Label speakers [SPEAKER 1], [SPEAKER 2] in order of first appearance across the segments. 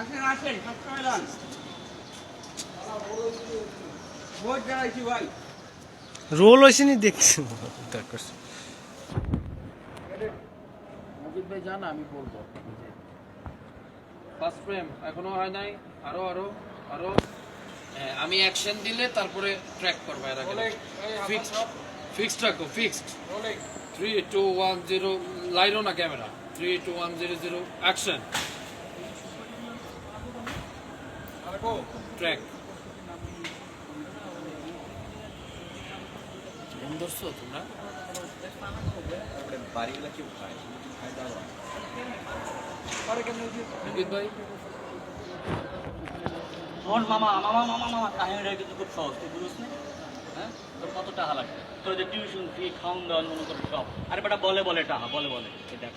[SPEAKER 1] আসেন আসেন সবসময় ভোট দাঁড়াইছি ভাই।
[SPEAKER 2] রোল হয়েছে নি দেখছি। তারপর
[SPEAKER 3] ভাই জানা আমি বলব। ফার্স্ট ফ্রেম এখনও হয় নাই। আরও আরও আরও। আমি অ্যাকশন দিলে তারপরে ট্র্যাক করব এর আগে। ফিক্সড ফিক্সড রাখো fixed three two one zero লাইরো না camera three two one zero zero action track ধরছো তোমরা মজিদ ভাই
[SPEAKER 4] শোন মামা মামা মামা মামা কাহিনীটা কিন্তু খুব সহজ তুই বুঝিস না হ্যাঁ তোর কত টাকা লাগে তোর যে টিউশন ফি খাওয়ান দাওয়ান মনে করে সব আরে বেটা বলে বলে টাকা বলে বলে এই দেখ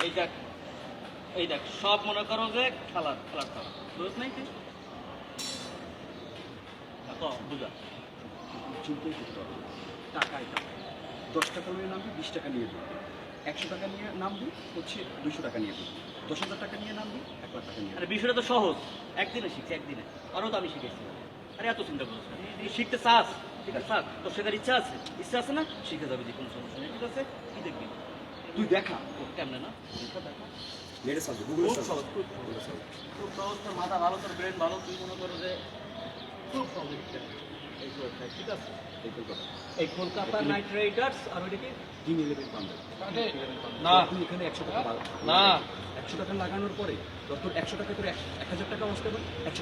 [SPEAKER 4] এই দেখ এই দেখ সব মনে করো যে খেলার খেলার টাকা বুঝিস নাই তুই ক, বুঝা
[SPEAKER 5] চিন্তাই করতে হবে না। টাকাই টাকা দশ টাকা নিয়ে নামবি বিশ টাকা নিয়ে দেবো একশো টাকা নিয়ে নামবি হচ্ছে দুশো টাকা নিয়ে দেবো দশ হাজার টাকা নিয়ে নামবি এক লাখ টাকা নিয়ে
[SPEAKER 4] আরে বিষয়টা তো সহজ। একদিনে শিখছি একদিনে। আরও তো আমি শিখেছি। আরে এত চিন্তা করিস না। তুই শিখতে চাস। শিখতে চাস। তোর শেখার ইচ্ছা আছে? ইচ্ছা আছে না? শিখে যাবে যে কোনো সমস্যা নেই। ঠিক আছে? কি দেখবি?
[SPEAKER 5] তুই দেখা।
[SPEAKER 4] কেমনে না?
[SPEAKER 5] দেখা দেখা। গুগলে
[SPEAKER 4] খুব সহজ খুব সহজ। তোর মাথা ভালো তোর ব্রেন ভালো। তুই মনে করো যে এই কলকাতা, ঠিক আছে? এই কলকাতা নাইট রাইডার্স আর ওইটা কি?
[SPEAKER 5] কিং ইলেভেন পান্ডা
[SPEAKER 3] না।
[SPEAKER 5] তুই এখানে একশো টাকা
[SPEAKER 3] না।
[SPEAKER 5] একশো টাকা লাগানোর পরে তোর একশো টাকা তোর এক হাজার টাকা আসতে পারে একশো